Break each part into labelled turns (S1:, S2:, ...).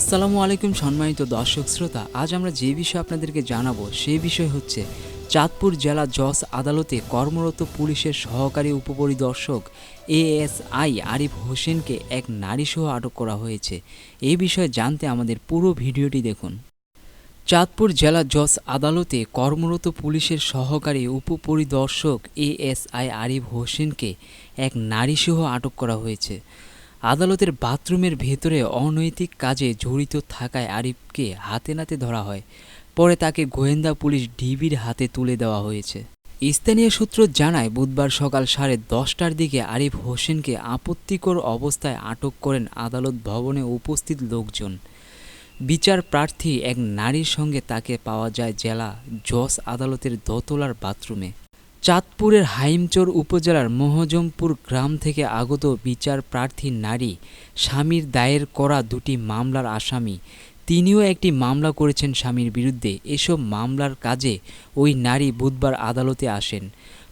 S1: আসসালামু আলাইকুম সম্মানিত দর্শক শ্রোতা, আজ আমরা যে বিষয় আপনাদেরকে জানাব সেই বিষয় হচ্ছে চাঁদপুর জেলা জজ আদালতে কর্মরত পুলিশের সহকারী উপপরিদর্শক এএসআই আরিফ হোসেনকে এক নারীসহ আটক করা হয়েছে। এই বিষয়ে জানতে আমাদের পুরো ভিডিওটি দেখুন। চাঁদপুর জেলা জজ আদালতে কর্মরত পুলিশের সহকারী উপপরিদর্শক এএসআই আরিফ হোসেনকে এক নারীসহ আটক করা হয়েছে। আদালতের বাথরুমের ভেতরে অনৈতিক কাজে জড়িত থাকায় আরিফকে হাতে নাতে ধরা হয়। পরে তাকে গোয়েন্দা পুলিশ ডিবির হাতে তুলে দেওয়া হয়েছে। স্থানীয় সূত্র জানায়, বুধবার সকাল সাড়ে দশটার দিকে আরিফ হোসেনকে আপত্তিকর অবস্থায় আটক করেন আদালত ভবনে উপস্থিত লোকজন। বিচার প্রার্থী এক নারীর সঙ্গে তাকে পাওয়া যায় জেলা জজ আদালতের দোতলার বাথরুমে। চাঁদপুরের হাইমচর উপজেলার মহজমপুর গ্রাম থেকে আগত বিচার প্রার্থী নারী স্বামীর দায়ের করা দুটি মামলার আসামি। তিনিও একটি মামলা করেছেন স্বামীর বিরুদ্ধে। এসব মামলার কাজে ওই নারী বুধবার আদালতে আসেন।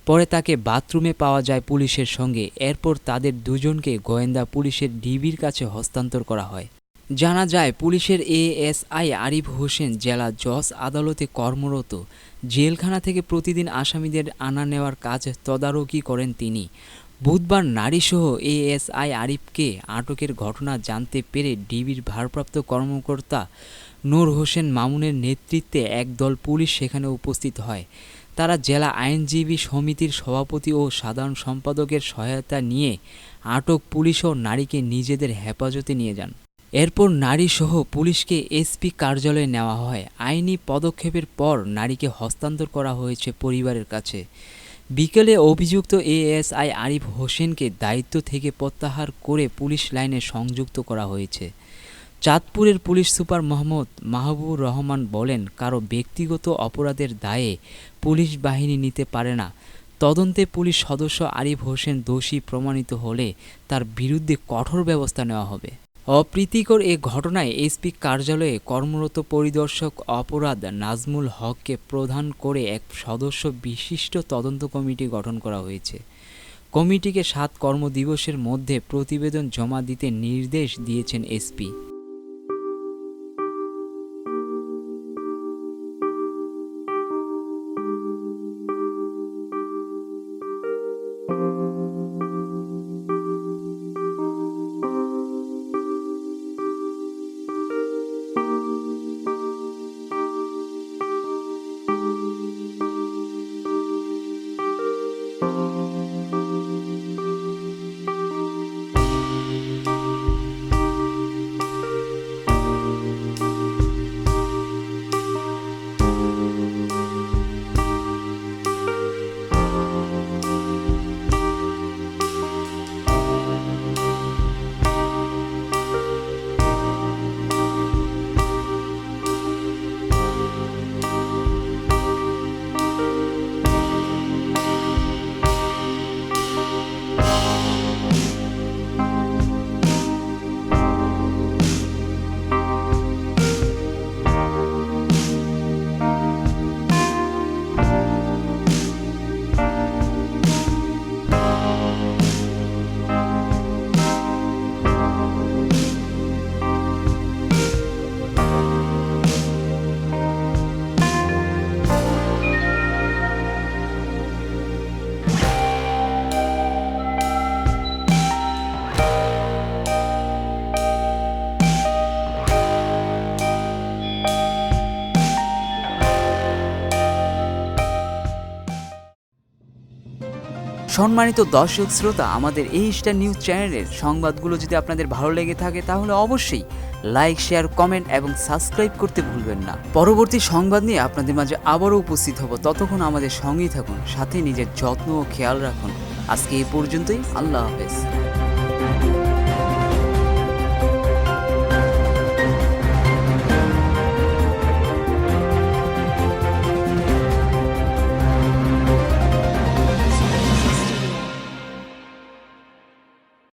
S1: পরে তাকে বাথরুমে পাওয়া যায় পুলিশের সঙ্গে। এরপর তাদের দুজনকে গোয়েন্দা পুলিশের ডিবির কাছে হস্তান্তর করা হয়। জানা যায়, পুলিশের এএসআই আরিফ হোসেন জেলা জজ আদালতে কর্মরত। জেলখানা থেকে প্রতিদিন আসামিদের আনা নেওয়ার কাজ তদারকি করেন তিনি। বুধবার নারীসহ এএসআই আরিফকে আটকের ঘটনা জানতে পেরে ডিবির ভারপ্রাপ্ত কর্মকর্তা নূর হোসেন মামুনের নেতৃত্বে একদল পুলিশ সেখানে উপস্থিত হয়। তারা জেলা আইনজীবী সমিতির সভাপতি ও সাধারণ সম্পাদকের সহায়তা নিয়ে আটক পুলিশ ও নারীকে নিজেদের হেফাজতে নিয়ে যান। এরপর নারীসহ পুলিশকে এসপি কার্যালয়ে নেওয়া হয়। আইনি পদক্ষেপের পর নারীকে হস্তান্তর করা হয়েছে পরিবারের কাছে। বিকেলে অভিযুক্ত এএসআই আরিফ হোসেনকে দায়িত্ব থেকে প্রত্যাহার করে পুলিশ লাইনে সংযুক্ত করা হয়েছে। চাঁদপুরের পুলিশ সুপার মোহাম্মদ মাহবুবুর রহমান বলেন, কারও ব্যক্তিগত অপরাধের দায়ে পুলিশ বাহিনী নিতে পারে না। তদন্তে পুলিশ সদস্য আরিফ হোসেন দোষী প্রমাণিত হলে তার বিরুদ্ধে কঠোর ব্যবস্থা নেওয়া হবে। অপ্রীতিকর এ ঘটনায় এসপি কার্যালয়ে কর্মরত পরিদর্শক অপরাধ নাজমুল হককে প্রধান করে এক সদস্য বিশিষ্ট তদন্ত কমিটি গঠন করা হয়েছে। কমিটিকে সাত কর্মদিবসের মধ্যে প্রতিবেদন জমা দিতে নির্দেশ দিয়েছেন এসপি। সম্মানিত দর্শক শ্রোতা, আমাদের এই স্টার নিউজ চ্যানেলের সংবাদগুলো যদি আপনাদের ভালো লেগে থাকে, তাহলে অবশ্যই লাইক শেয়ার কমেন্ট এবং সাবস্ক্রাইব করতে ভুলবেন না। পরবর্তী সংবাদ নিয়ে আপনাদের মাঝে আবারও উপস্থিত হব। ততক্ষণ আমাদের সঙ্গেই থাকুন, সাথে নিজের যত্ন ও খেয়াল রাখুন। আজকে এই পর্যন্তই, আল্লাহ হাফেজ।